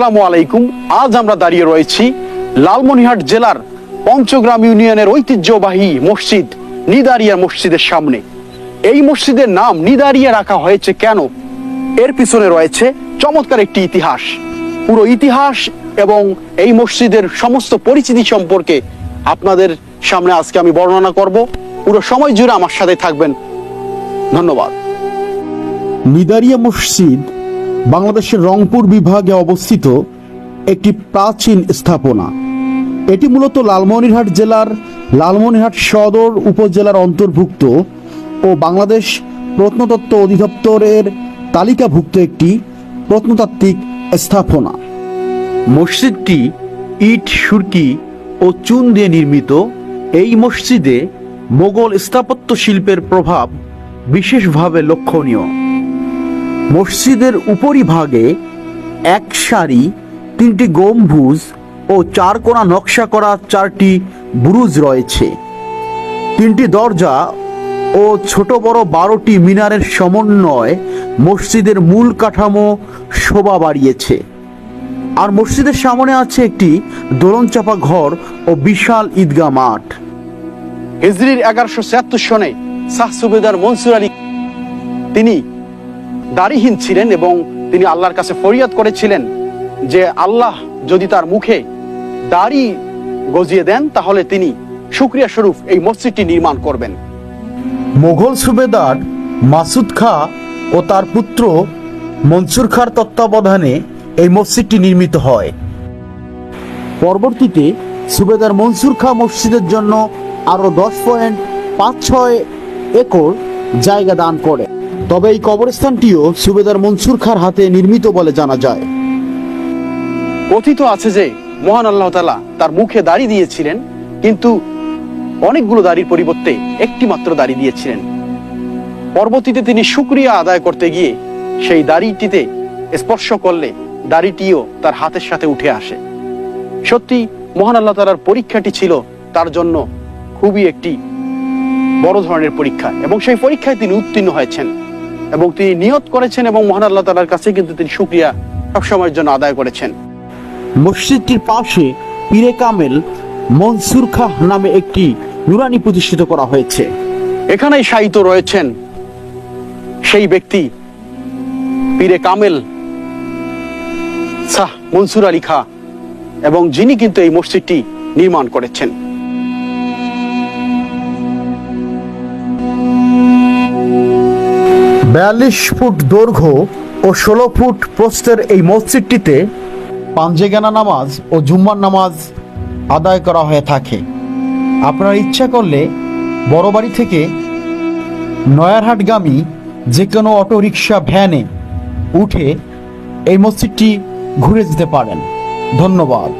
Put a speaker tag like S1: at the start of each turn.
S1: আসসালামু আলাইকুম। আজ আমরা দাঁড়িয়ে রয়েছি লালমনিরহাট জেলার পঞ্চগ্রাম ইউনিয়নের ঐতিহ্যবাহী মসজিদ নিদারিয়া মসজিদের সামনে। এই মসজিদের নাম নিদারিয়া রাখা হয়েছে কেন? এর পিছনে রয়েছে চমৎকার একটি ইতিহাস। পুরো ইতিহাস এবং এই মসজিদের সমস্ত পরিচিতি সম্পর্কে আপনাদের সামনে আজকে আমি বর্ণনা করব। পুরো সময় জুড়ে আমার সাথে থাকবেন। ধন্যবাদ।
S2: নিদারিয়া মসজিদ বাংলাদেশের রংপুর বিভাগে অবস্থিত একটি প্রাচীন স্থাপনা। এটি মূলত লালমনিরহাট জেলার লালমনিরহাট সদর উপজেলার অন্তর্ভুক্ত ও বাংলাদেশ প্রত্নতত্ত্ব অধিদপ্তরের তালিকাভুক্ত একটি প্রত্নতাত্ত্বিক স্থাপনা।
S1: মসজিদটি ইট, সুরকি ও চুন দিয়ে নির্মিত। এই মসজিদে মোগল স্থাপত্য শিল্পের প্রভাব বিশেষভাবে লক্ষণীয়। মসজিদের উপরিভাগে এক সারি, তিনটি গম্বুজ ও চার কোণা নকশা করা চারটি বুরুজ রয়েছে। তিনটি দরজা ও ছোট বড় বারোটি মিনারের সমন্বয় মসজিদের মূল কাঠামো শোভা বাড়িয়েছে। আর মসজিদের সামনে আছে একটি দোলনচাপা ঘর ও বিশাল ঈদগাহ মাঠ। হিজরির এগারোশো ছিয়াত্তর সনে শাহ সুবেদার মনসুর আলী তিনি দাড়িহীন ছিলেন এবং তিনি আল্লাহর কাছে ফরিয়াদ করেছিলেন যে আল্লাহ যদি তার মুখে দাড়ি গজিয়ে দেন, তাহলে তিনি শুক্রিয়া স্বরূপ এই মসজিদটি নির্মাণ করবেন।
S2: মোগল সুবেদার মাসুদ খা ও তার পুত্র মনসুর খার তত্ত্বাবধানে এই মসজিদটি নির্মিত হয়। পরবর্তীতে সুবেদার মনসুর খা মসজিদের জন্য আরও দশ পয়েন্ট পাঁচ ছয় একর জায়গা দান করে। তবে এই কবরস্থানটিও সুবেদার মনসুর খার হাতে নির্মিত বলে জানা যায়।
S1: কথিত আছে যে, মহান আল্লাহ তালা তার মুখে দাড়ি দিয়েছিলেন, কিন্তু অনেকগুলো দাড়ির পরিবর্তে একটি মাত্র দাড়ি দিয়েছিলেন। পরবর্তীতে তিনি শুক্রিয়া আদায় করতে গিয়ে সেই দাড়িটিতে স্পর্শ করলে দাড়িটিও তার হাতের সাথে উঠে আসে। সত্যি, মহান আল্লাহ তালার পরীক্ষাটি ছিল তার জন্য খুবই একটি বড় ধরনের পরীক্ষা এবং সেই পরীক্ষায় তিনি উত্তীর্ণ হয়েছেন। এবং তিনি নিয়ত করেছেন এবং মহান আল্লাহ তালার কাছে কিন্তু তিনি শুক্রিয়া সবসময়ের জন্য আদায় করেছেন।
S2: মসজিদটির পাশে পীরে কামেল মনসুর খাহ নামে একটি নুরানি প্রতিষ্ঠিত করা হয়েছে।
S1: এখানেই শায়িত রয়েছেন সেই ব্যক্তি পীরে কামেল শাহ মনসুর আলী খা এবং যিনি কিন্তু এই মসজিদটি নির্মাণ করেছেন।
S2: বিয়াল্লিশ ফুট দৈর্ঘ্য ও ষোলো ফুট প্রস্থের এই মসজিদটিতে পাঞ্জেগানা নামাজ ও জুম্মার নামাজ আদায় করা হয়ে থাকে। আপনার ইচ্ছা করলে বড় বাড়ি থেকে নয়ারহাটগামী যে কোনো অটো রিক্সা ভ্যানে উঠে এই মসজিদটি ঘুরে যেতে পারেন। ধন্যবাদ।